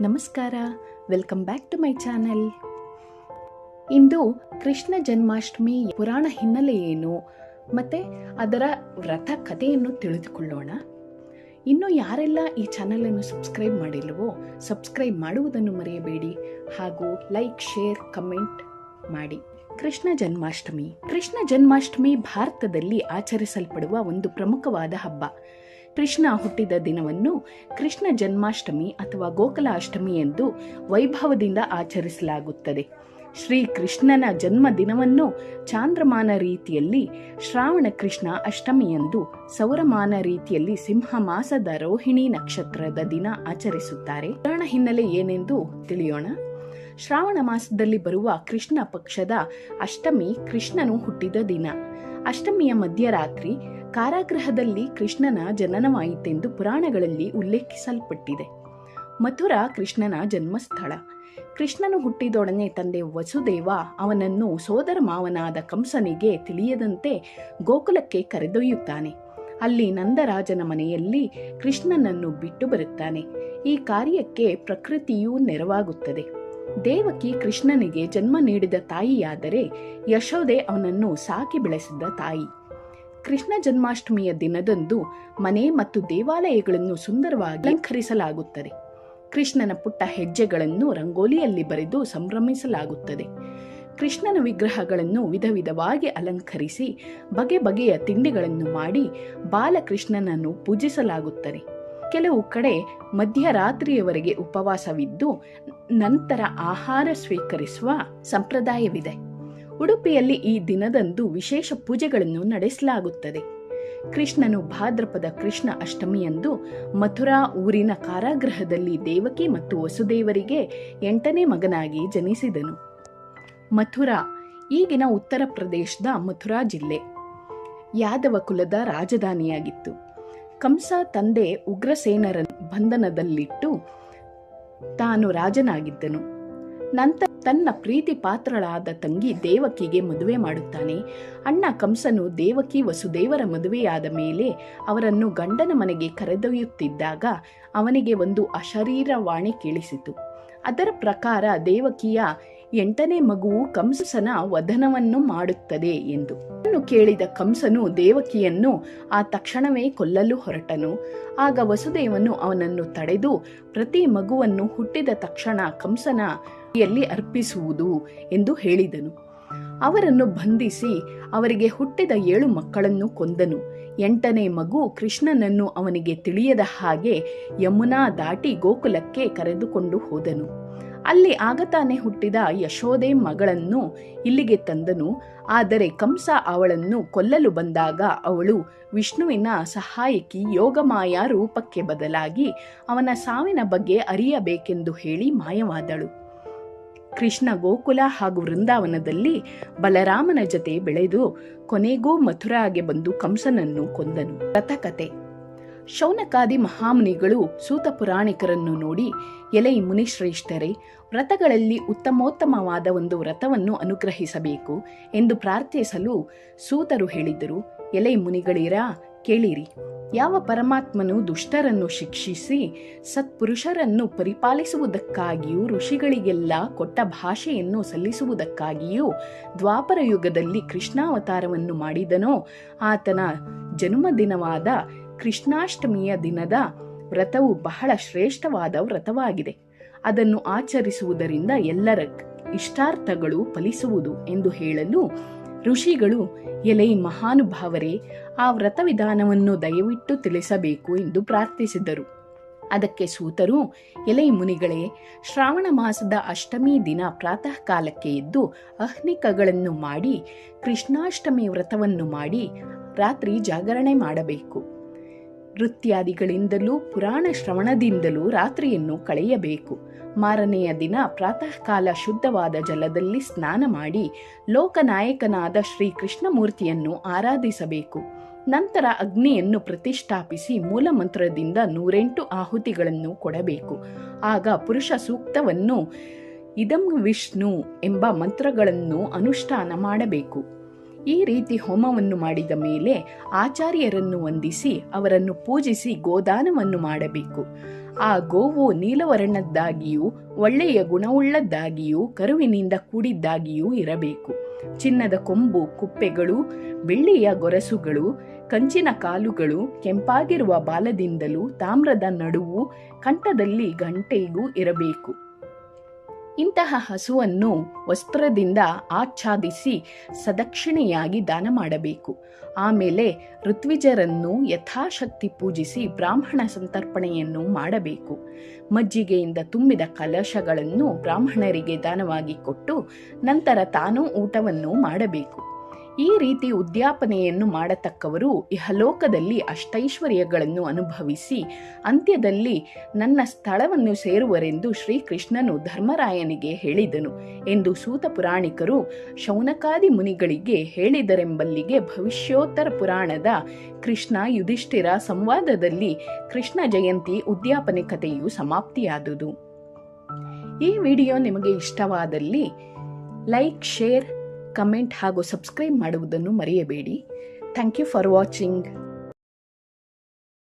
ನಮಸ್ಕಾರ. Welcome back to my channel ಇಂದು ಕೃಷ್ಣ ಜನ್ಮಾಷ್ಟಮಿ ಪುರಾಣ ಹಿನ್ನೆಲೆ ಏನು? ಮತ್ತೆ ಅದರ ವ್ರತ ಕಥೆಯನ್ನು ತಿಳಿದುಕೊಳ್ಳೋಣ. ಇನ್ನು ಯಾರೆಲ್ಲ ಈ ಚಾನಲನ್ನು ಸಬ್ಸ್ಕ್ರೈಬ್ ಮಾಡಿಲ್ವೋ ಸಬ್ಸ್ಕ್ರೈಬ್ ಮಾಡುವುದನ್ನು ಮರೆಯಬೇಡಿ. ಹಾಗೂ ಲೈಕ್ ಶೇರ್ ಕಮೆಂಟ್ ಮಾಡಿ. ಕೃಷ್ಣ ಜನ್ಮಾಷ್ಟಮಿ. ಕೃಷ್ಣ ಜನ್ಮಾಷ್ಟಮಿ ಭಾರತದಲ್ಲಿ ಆಚರಿಸಲ್ಪಡುವ ಒಂದು ಪ್ರಮುಖವಾದ ಹಬ್ಬ. ಕೃಷ್ಣ ಹುಟ್ಟಿದ ದಿನವನ್ನು ಕೃಷ್ಣ ಜನ್ಮಾಷ್ಟಮಿ ಅಥವಾ ಗೋಕಲ ಅಷ್ಟಮಿ ಎಂದು ವೈಭವದಿಂದ ಆಚರಿಸಲಾಗುತ್ತದೆ. ಶ್ರೀ ಕೃಷ್ಣನ ಜನ್ಮ ದಿನವನ್ನು ಚಾಂದ್ರಮಾನ ರೀತಿಯಲ್ಲಿ ಶ್ರಾವಣ ಕೃಷ್ಣ ಅಷ್ಟಮಿಯಂದು ಸೌರಮಾನ ರೀತಿಯಲ್ಲಿ ಸಿಂಹ ಮಾಸದ ರೋಹಿಣಿ ನಕ್ಷತ್ರದ ದಿನ ಆಚರಿಸುತ್ತಾರೆ. ಪುರಾಣ ಹಿನ್ನೆಲೆ ಏನೆಂದು ತಿಳಿಯೋಣ. ಶ್ರಾವಣ ಮಾಸದಲ್ಲಿ ಬರುವ ಕೃಷ್ಣ ಪಕ್ಷದ ಅಷ್ಟಮಿ ಕೃಷ್ಣನು ಹುಟ್ಟಿದ ದಿನ. ಅಷ್ಟಮಿಯ ಮಧ್ಯರಾತ್ರಿ ಕಾರಾಗೃಹದಲ್ಲಿ ಕೃಷ್ಣನ ಜನನವಾಯಿತೆಂದು ಪುರಾಣಗಳಲ್ಲಿ ಉಲ್ಲೇಖಿಸಲ್ಪಟ್ಟಿದೆ. ಮಥುರಾ ಕೃಷ್ಣನ ಜನ್ಮಸ್ಥಳ. ಕೃಷ್ಣನು ಹುಟ್ಟಿದೊಡನೆ ತಂದೆ ವಸುದೇವ ಅವನನ್ನು ಸೋದರ ಮಾವನಾದ ಕಂಸನಿಗೆ ತಿಳಿಯದಂತೆ ಗೋಕುಲಕ್ಕೆ ಕರೆದೊಯ್ಯುತ್ತಾನೆ. ಅಲ್ಲಿ ನಂದರಾಜನ ಮನೆಯಲ್ಲಿ ಕೃಷ್ಣನನ್ನು ಬಿಟ್ಟು ಬರುತ್ತಾನೆ. ಈ ಕಾರ್ಯಕ್ಕೆ ಪ್ರಕೃತಿಯೂ ನೆರವಾಗುತ್ತದೆ. ದೇವಕಿ ಕೃಷ್ಣನಿಗೆ ಜನ್ಮ ನೀಡಿದ ತಾಯಿಯಾದರೆ ಯಶೋದೆ ಅವನನ್ನು ಸಾಕಿ ಬೆಳೆಸಿದ ತಾಯಿ. ಕೃಷ್ಣ ಜನ್ಮಾಷ್ಟಮಿಯ ದಿನದಂದು ಮನೆ ಮತ್ತು ದೇವಾಲಯಗಳನ್ನು ಸುಂದರವಾಗಿ ಅಲಂಕರಿಸಲಾಗುತ್ತದೆ. ಕೃಷ್ಣನ ಪುಟ್ಟ ಹೆಜ್ಜೆಗಳನ್ನು ರಂಗೋಲಿಯಲ್ಲಿ ಬರೆದು ಸಂಭ್ರಮಿಸಲಾಗುತ್ತದೆ. ಕೃಷ್ಣನ ವಿಗ್ರಹಗಳನ್ನು ವಿಧ ವಿಧವಾಗಿ ಅಲಂಕರಿಸಿ ಬಗೆ ಬಗೆಯ ತಿಂಡಿಗಳನ್ನು ಮಾಡಿ ಬಾಲಕೃಷ್ಣನನ್ನು ಪೂಜಿಸಲಾಗುತ್ತದೆ. ಕೆಲವು ಕಡೆ ಮಧ್ಯರಾತ್ರಿಯವರೆಗೆ ಉಪವಾಸವಿದ್ದು ನಂತರ ಆಹಾರ ಸ್ವೀಕರಿಸುವ ಸಂಪ್ರದಾಯವಿದೆ. ಉಡುಪಿಯಲ್ಲಿ ಈ ದಿನದಂದು ವಿಶೇಷ ಪೂಜೆಗಳನ್ನು ನಡೆಸಲಾಗುತ್ತದೆ. ಕೃಷ್ಣನು ಭಾದ್ರಪದ ಕೃಷ್ಣ ಅಷ್ಟಮಿಯಂದು ಮಥುರಾ ಊರಿನ ಕಾರಾಗೃಹದಲ್ಲಿ ದೇವಕಿ ಮತ್ತು ವಸುದೇವರಿಗೆ ಎಂಟನೇ ಮಗನಾಗಿ ಜನಿಸಿದನು. ಮಥುರಾ, ಈಗಿನ ಉತ್ತರ ಪ್ರದೇಶದ ಮಥುರಾ ಜಿಲ್ಲೆ. ಯಾದವ ಕುಲದ ರಾಜಧಾನಿಯಾಗಿತ್ತು. ಕಂಸ ತಂದೆ ಉಗ್ರಸೇನರ ಬಂಧನದಲ್ಲಿಟ್ಟು ತಾನು ರಾಜನಾಗಿದ್ದನು. ನಂತರ ತನ್ನ ಪ್ರೀತಿ ಪಾತ್ರಳಾದ ತಂಗಿ ದೇವಕಿಗೆ ಮದುವೆ ಮಾಡುತ್ತಾನೆ. ಅಣ್ಣ ಕಂಸನು ದೇವಕಿ ವಸುದೇವರ ಮದುವೆಯಾದ ಮೇಲೆ ಅವರನ್ನು ಗಂಡನ ಮನೆಗೆ ಕರೆದೊಯ್ಯುತ್ತಿದ್ದಾಗ ಅವನಿಗೆ ಒಂದು ಅಶರೀರವಾಣಿ ಕೇಳಿಸಿತು. ಅದರ ಪ್ರಕಾರ ದೇವಕಿಯ ಎಂಟನೇ ಮಗುವು ಕಂಸನ ವಧನವನ್ನು ಮಾಡುತ್ತದೆ ಎಂದು. ಕೇಳಿದ ಕಂಸನು ದೇವಕಿಯನ್ನು ಆ ತಕ್ಷಣವೇ ಕೊಲ್ಲಲು ಹೊರಟನು. ಆಗ ವಸುದೇವನು ಅವನನ್ನು ತಡೆದು ಪ್ರತಿ ಮಗುವನ್ನು ಹುಟ್ಟಿದ ತಕ್ಷಣ ಕಂಸನ ಯಲ್ಲಿ ಅರ್ಪಿಸುವುದು ಎಂದು ಹೇಳಿದನು. ಅವರನ್ನು ಬಂಧಿಸಿ ಅವರಿಗೆ ಹುಟ್ಟಿದ ಏಳು ಮಕ್ಕಳನ್ನು ಕೊಂದನು. ಎಂಟನೇ ಮಗು ಕೃಷ್ಣನನ್ನು ಅವನಿಗೆ ತಿಳಿಯದ ಹಾಗೆ ಯಮುನಾ ದಾಟಿ ಗೋಕುಲಕ್ಕೆ ಕರೆದುಕೊಂಡು ಹೋದನು. ಅಲ್ಲಿ ಆಗತಾನೆ ಹುಟ್ಟಿದ ಯಶೋದೆ ಮಗಳನ್ನು ಇಲ್ಲಿಗೆ ತಂದನು. ಆದರೆ ಕಂಸ ಅವಳನ್ನು ಕೊಲ್ಲಲು ಬಂದಾಗ ಅವಳು ವಿಷ್ಣುವಿನ ಸಹಾಯಕಿ ಯೋಗಮಾಯ ರೂಪಕ್ಕೆ ಬದಲಾಗಿ ಅವನ ಸಾವಿನ ಬಗ್ಗೆ ಅರಿಯಬೇಕೆಂದು ಹೇಳಿ ಮಾಯವಾದಳು. ಕೃಷ್ಣ ಗೋಕುಲ ಹಾಗೂ ವೃಂದಾವನದಲ್ಲಿ ಬಲರಾಮನ ಜತೆ ಬೆಳೆದು ಕೊನೆಗೂ ಮಥುರಾಗೆ ಬಂದು ಕಂಸನನ್ನು ಕೊಂದನು. ರಥಕತೆ. ಶೌನಕಾದಿ ಮಹಾಮುನಿಗಳು ಸೂತ ಪುರಾಣಿಕರನ್ನು ನೋಡಿ, ಎಲೈ ಮುನಿಶ್ರೇಷ್ಠರೇ, ವ್ರತಗಳಲ್ಲಿ ಉತ್ತಮೋತ್ತಮವಾದ ಒಂದು ವ್ರತವನ್ನು ಅನುಗ್ರಹಿಸಬೇಕು ಎಂದು ಪ್ರಾರ್ಥಿಸಲು ಸೂತರು ಹೇಳಿದರು. ಎಲೈ ಮುನಿಗಳಿರಾ, ಕೇಳಿರಿ. ಯಾವ ಪರಮಾತ್ಮನು ದುಷ್ಟರನ್ನು ಶಿಕ್ಷಿಸಿ ಸತ್ಪುರುಷರನ್ನು ಪರಿಪಾಲಿಸುವುದಕ್ಕಾಗಿಯೂ ಋಷಿಗಳಿಗೆಲ್ಲ ಕೊಟ್ಟ ಭಾಷೆಯನ್ನು ಸಲ್ಲಿಸುವುದಕ್ಕಾಗಿಯೂ ದ್ವಾಪರ ಯುಗದಲ್ಲಿ ಕೃಷ್ಣಾವತಾರವನ್ನು ಮಾಡಿದನೋ, ಆತನ ಜನ್ಮದಿನವಾದ ಕೃಷ್ಣಾಷ್ಟಮಿಯ ದಿನದ ವ್ರತವು ಬಹಳ ಶ್ರೇಷ್ಠವಾದ ವ್ರತವಾಗಿದೆ. ಅದನ್ನು ಆಚರಿಸುವುದರಿಂದ ಎಲ್ಲರ ಇಷ್ಟಾರ್ಥಗಳು ಫಲಿಸುವುದು ಎಂದು ಹೇಳಲು ಋಷಿಗಳು ಎಲೈ ಮಹಾನುಭಾವರೇ, ಆ ವ್ರತ ವಿಧಾನವನ್ನು ದಯವಿಟ್ಟು ತಿಳಿಸಬೇಕು ಎಂದು ಪ್ರಾರ್ಥಿಸಿದರು. ಅದಕ್ಕೆ ಸೂತರು, ಎಲೈ ಮುನಿಗಳೇ, ಶ್ರಾವಣ ಮಾಸದ ಅಷ್ಟಮಿ ದಿನ ಪ್ರಾತಃ ಕಾಲಕ್ಕೆ ಎದ್ದು ಅಹ್ನಿಕಗಳನ್ನು ಮಾಡಿ, ಕೃಷ್ಣಾಷ್ಟಮಿ ವ್ರತವನ್ನು ಮಾಡಿ ರಾತ್ರಿ ಜಾಗರಣೆ ಮಾಡಬೇಕು. ನೃತ್ಯಾದಿಗಳಿಂದಲೂ, ಪುರಾಣ ಶ್ರವಣದಿಂದಲೂ ರಾತ್ರಿಯನ್ನು ಕಳೆಯಬೇಕು. ಮಾರನೆಯ ದಿನ ಪ್ರಾತಃ ಕಾಲ ಶುದ್ಧವಾದ ಜಲದಲ್ಲಿ ಸ್ನಾನ ಮಾಡಿ ಲೋಕನಾಯಕನಾದ ಶ್ರೀ ಕೃಷ್ಣಮೂರ್ತಿಯನ್ನು ಆರಾಧಿಸಬೇಕು. ನಂತರ ಅಗ್ನಿಯನ್ನು ಪ್ರತಿಷ್ಠಾಪಿಸಿ ಮೂಲಮಂತ್ರದಿಂದ ನೂರೆಂಟು ಆಹುತಿಗಳನ್ನು ಕೊಡಬೇಕು. ಆಗ ಪುರುಷ ಸೂಕ್ತವನ್ನು ಇದಂ ವಿಷ್ಣು ಎಂಬ ಮಂತ್ರಗಳನ್ನು ಅನುಷ್ಠಾನ ಮಾಡಬೇಕು. ಈ ರೀತಿ ಹೋಮವನ್ನು ಮಾಡಿದ ಮೇಲೆ ಆಚಾರ್ಯರನ್ನು ವಂದಿಸಿ ಅವರನ್ನು ಪೂಜಿಸಿ ಗೋದಾನವನ್ನು ಮಾಡಬೇಕು. ಆ ಗೋವು ನೀಲವರ್ಣದ್ದಾಗಿಯೂ ಒಳ್ಳೆಯ ಗುಣವುಳ್ಳದ್ದಾಗಿಯೂ ಕರುವಿನಿಂದ ಕೂಡಿದ್ದಾಗಿಯೂ ಇರಬೇಕು. ಚಿನ್ನದ ಕೊಂಬು, ಕುಪ್ಪೆಗಳು, ಬೆಳ್ಳಿಯ ಗೊರಸುಗಳು, ಕಂಚಿನ ಕಾಲುಗಳು, ಕೆಂಪಾಗಿರುವ ಬಾಲದಿಂದಲೂ ತಾಮ್ರದ ನಡುವು, ಕಂಠದಲ್ಲಿ ಗಂಟೆಗೂ ಇರಬೇಕು. ಇಂತಹ ಹಸುವನ್ನು ವಸ್ತ್ರದಿಂದ ಆಚ್ಛಾದಿಸಿ ಸದಕ್ಷಿಣೆಯಾಗಿ ದಾನ ಮಾಡಬೇಕು. ಆಮೇಲೆ ಋತ್ವಿಜರನ್ನು ಯಥಾಶಕ್ತಿ ಪೂಜಿಸಿ ಬ್ರಾಹ್ಮಣ ಸಂತರ್ಪಣೆಯನ್ನು ಮಾಡಬೇಕು. ಮಜ್ಜಿಗೆಯಿಂದ ತುಂಬಿದ ಕಲಶಗಳನ್ನು ಬ್ರಾಹ್ಮಣರಿಗೆ ದಾನವಾಗಿ ಕೊಟ್ಟು ನಂತರ ತಾನೂ ಊಟವನ್ನು ಮಾಡಬೇಕು. ಈ ರೀತಿ ಉದ್ಯಾಪನೆಯನ್ನು ಮಾಡತಕ್ಕವರು ಇಹಲೋಕದಲ್ಲಿ ಅಷ್ಟೈಶ್ವರ್ಯಗಳನ್ನು ಅನುಭವಿಸಿ ಅಂತ್ಯದಲ್ಲಿ ನನ್ನ ಸ್ಥಳವನ್ನು ಸೇರುವರೆಂದು ಶ್ರೀಕೃಷ್ಣನು ಧರ್ಮರಾಯನಿಗೆ ಹೇಳಿದನು ಎಂದು ಸೂತ ಪುರಾಣಿಕರು ಶೌನಕಾದಿ ಮುನಿಗಳಿಗೆ ಹೇಳಿದರೆಂಬಲ್ಲಿಗೆ ಭವಿಷ್ಯೋತ್ತರ ಪುರಾಣದ ಕೃಷ್ಣ ಯುಧಿಷ್ಠಿರ ಸಂವಾದದಲ್ಲಿ ಕೃಷ್ಣ ಜಯಂತಿ ಉದ್ಯಾಪನೆ ಕಥೆಯು ಸಮಾಪ್ತಿಯಾದುದು. ಈ ವಿಡಿಯೋ ನಿಮಗೆ ಇಷ್ಟವಾದಲ್ಲಿ ಲೈಕ್, ಶೇರ್ ಕಮೆಂಟ್ ಹಾಗೂ ಸಬ್ಸ್ಕ್ರೈಬ್ ಮಾಡುವುದನ್ನು ಮರೆಯಬೇಡಿ. Thank you for watching